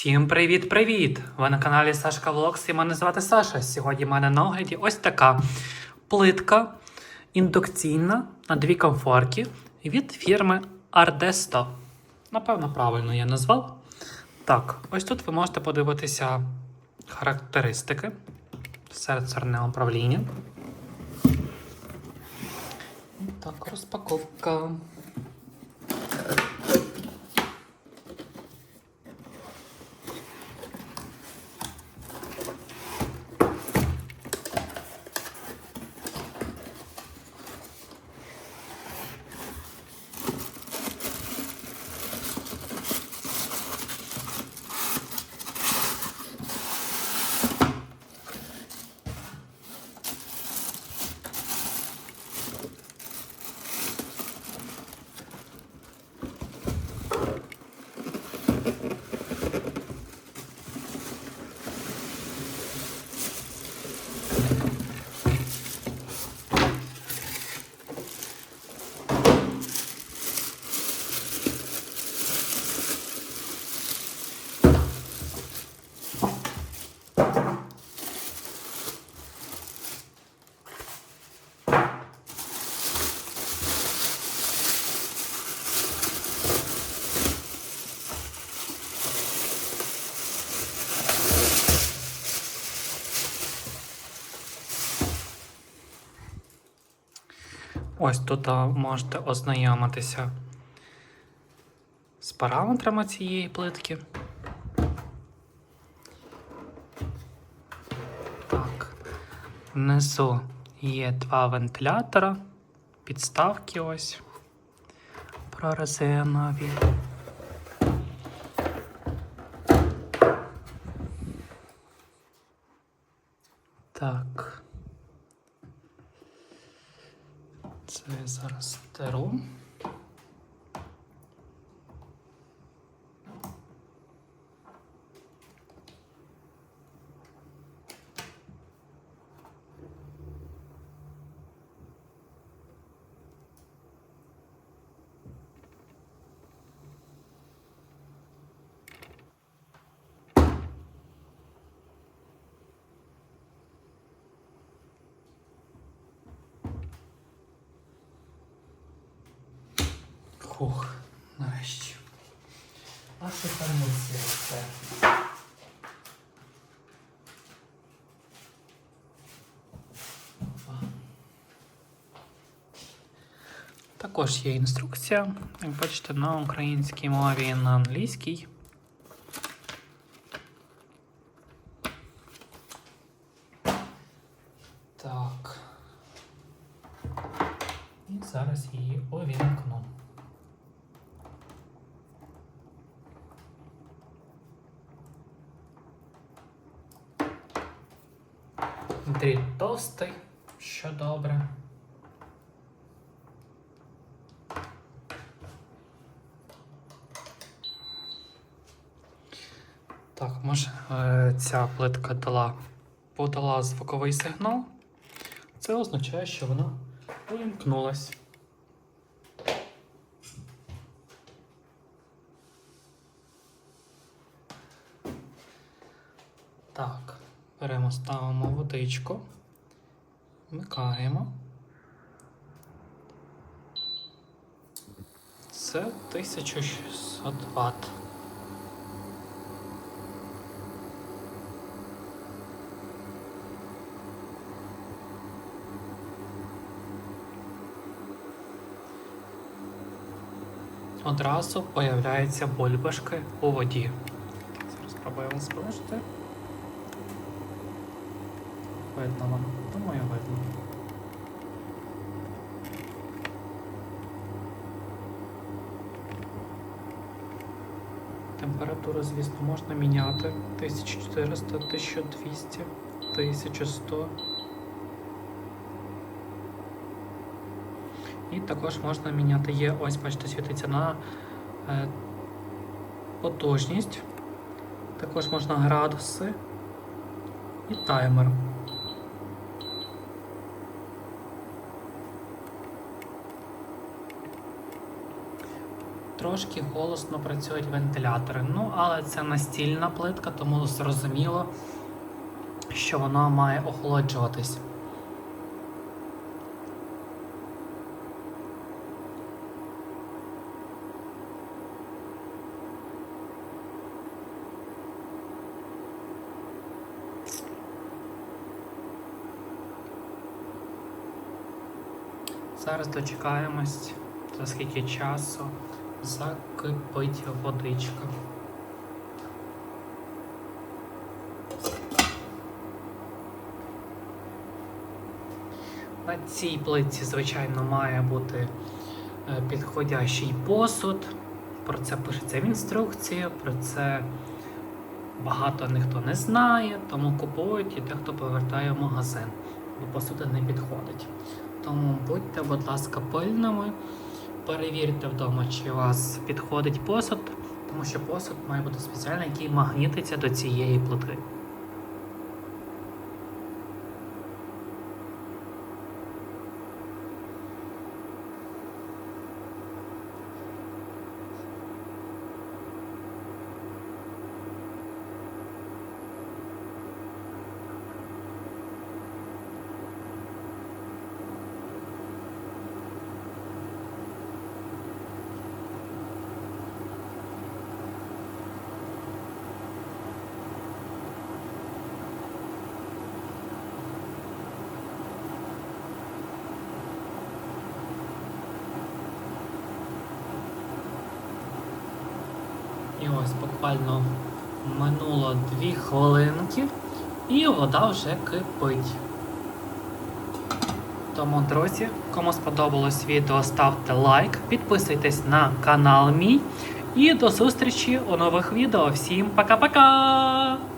Всім привіт-привіт! Ви на каналі Сашка Влогс і мене звати Саша. Сьогодні в мене на огляді ось така плитка індукційна на дві комфорки від фірми Ardesto. Напевно, правильно я назвав. Так, ось тут ви можете подивитися характеристики серцерне управління. Так, розпаковка. Ось тут можете ознайомитися з параметрами цієї плитки. Так, внизу є два вентилятора, підставки ось прорезинові. Так. Це я зараз стеру. Хух, нарешті. А тепер ми це все. Також є інструкція, як бачите, на українській мові і на англійській. Так. І зараз її увімкну. Дріт товстий, що добре. Так, може е, ця плитка дала, подала звуковий сигнал. Це означає, що вона увімкнулась. Так, беремо, ставимо водичку, вмикаємо. Це 1600 Вт. Одразу появляються бульбашки у воді. Зараз спробуємо зближити. Видно вам? Думаю, видно. Температуру, звісно, можна міняти 1400, 1200, 1100. І також можна міняти є, ось бачите, світиться на е, потужність. Також можна градуси і таймер. Трошки голосно працюють вентилятори. Ну, але це настільна плитка, тому зрозуміло, що вона має охолоджуватись. Зараз дочекаємось, за скільки часу закипить водичка. На цій плитці, звичайно, має бути е, підходящий посуд. Про це пишеться в інструкції, про це багато ніхто не знає, тому купують і дехто повертає в магазин, бо посуда не підходить. Тому будьте, будь ласка, пильними. Перевірте вдома, чи у вас підходить посуд, тому що посуд має бути спеціальний, який магнітиться до цієї плити. Ось буквально минуло 2 хвилинки, і вода вже кипить. Тому, друзі, кому сподобалось відео, ставте лайк, підписуйтесь на канал мій. І до зустрічі у нових відео. Всім пока-пока!